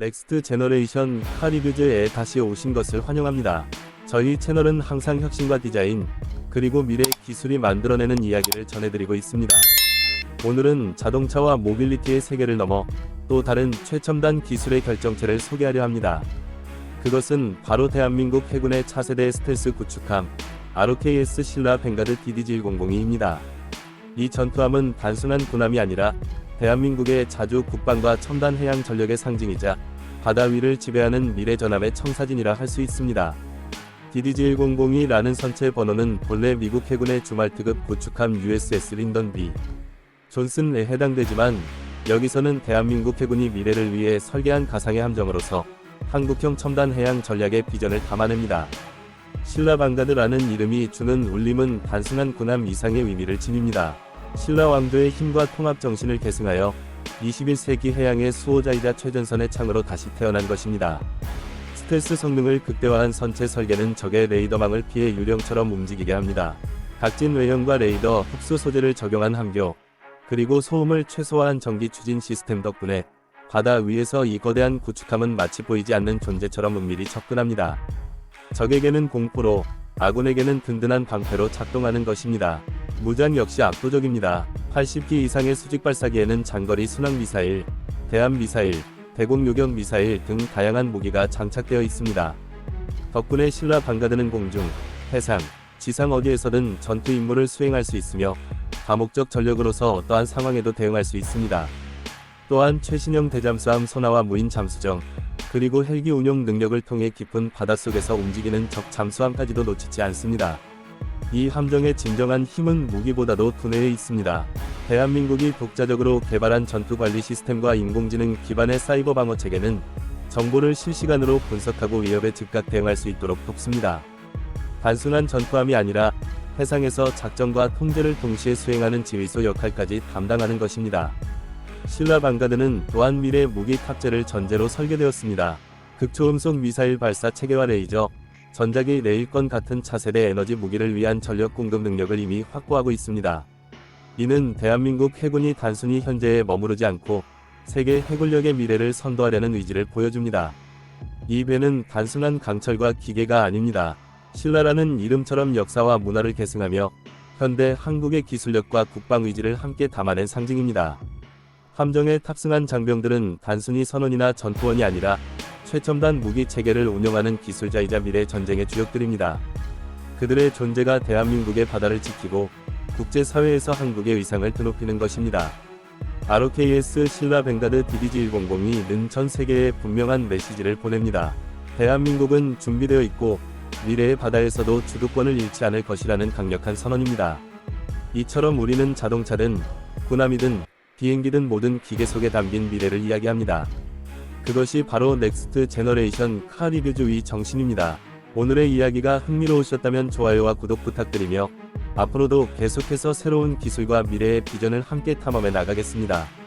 넥스트 제너레이션 카 리뷰즈에 다시 오신 것을 환영합니다. 저희 채널은 항상 혁신과 디자인, 그리고 미래 기술이 만들어내는 이야기를 전해드리고 있습니다. 오늘은 자동차와 모빌리티의 세계를 넘어 또 다른 최첨단 기술의 결정체를 소개하려 합니다. 그것은 바로 대한민국 해군의 차세대 스텔스 구축함 ROKS 신라 벵가드 DDG-100입니다. 이 전투함은 단순한 군함이 아니라 대한민국의 자주 국방과 첨단 해양 전력의 상징이자 바다 위를 지배하는 미래 전함의 청사진이라 할 수 있습니다. DDG-100이라는 선체 번호는 본래 미국 해군의 주말특급 구축함 USS 린던 B. 존슨에 해당되지만 여기서는 대한민국 해군이 미래를 위해 설계한 가상의 함정으로서 한국형 첨단 해양 전략의 비전을 담아냅니다. 신라 방가드라는 이름이 주는 울림은 단순한 군함 이상의 의미를 지닙니다. 신라 왕조의 힘과 통합 정신을 계승하여 21세기 해양의 수호자이자 최전선의 창으로 다시 태어난 것입니다. 스텔스 성능을 극대화한 선체 설계는 적의 레이더망을 피해 유령처럼 움직이게 합니다. 각진 외형과 레이더, 흡수 소재를 적용한 함교, 그리고 소음을 최소화한 전기 추진 시스템 덕분에 바다 위에서 이 거대한 구축함은 마치 보이지 않는 존재처럼 은밀히 접근합니다. 적에게는 공포로, 아군에게는 든든한 방패로 작동하는 것입니다. 무장 역시 압도적입니다. 80기 이상의 수직 발사기에는 장거리 순항 미사일, 대함 미사일, 대공 요격 미사일 등 다양한 무기가 장착되어 있습니다. 덕분에 신라 방가드는 공중, 해상, 지상 어디에서든 전투 임무를 수행할 수 있으며 다목적 전력으로서 어떠한 상황에도 대응할 수 있습니다. 또한 최신형 대잠수함 소나와 무인 잠수정, 그리고 헬기 운용 능력을 통해 깊은 바닷속에서 움직이는 적 잠수함까지도 놓치지 않습니다. 이 함정의 진정한 힘은 무기보다도 두뇌에 있습니다. 대한민국이 독자적으로 개발한 전투관리 시스템과 인공지능 기반의 사이버 방어 체계는 정보를 실시간으로 분석하고 위협에 즉각 대응할 수 있도록 돕습니다. 단순한 전투함이 아니라 해상에서 작전과 통제를 동시에 수행하는 지휘소 역할까지 담당하는 것입니다. 신라 방가드는 또한 미래 무기 탑재를 전제로 설계되었습니다. 극초음속 미사일 발사 체계와 레이저, 전자기 레일건 같은 차세대 에너지 무기를 위한 전력 공급 능력을 이미 확보하고 있습니다. 이는 대한민국 해군이 단순히 현재에 머무르지 않고 세계 해군력의 미래를 선도하려는 의지를 보여줍니다. 이 배는 단순한 강철과 기계가 아닙니다. 신라라는 이름처럼 역사와 문화를 계승하며 현대 한국의 기술력과 국방 의지를 함께 담아낸 상징입니다. 함정에 탑승한 장병들은 단순히 선원이나 전투원이 아니라 최첨단 무기 체계를 운영하는 기술자이자 미래 전쟁의 주역들입니다. 그들의 존재가 대한민국의 바다를 지키고 국제사회에서 한국의 위상을 드높이는 것입니다. ROKS 신라 벵가드 DDG-100이 는전 세계에 분명한 메시지를 보냅니다. 대한민국은 준비되어 있고 미래의 바다에서도 주도권을 잃지 않을 것이라는 강력한 선언입니다. 이처럼 우리는 자동차든 군함이든 비행기든 모든 기계 속에 담긴 미래를 이야기합니다. 그것이 바로 넥스트 제너레이션 카 리뷰주의 정신입니다. 오늘의 이야기가 흥미로우셨다면 좋아요와 구독 부탁드리며 앞으로도 계속해서 새로운 기술과 미래의 비전을 함께 탐험해 나가겠습니다.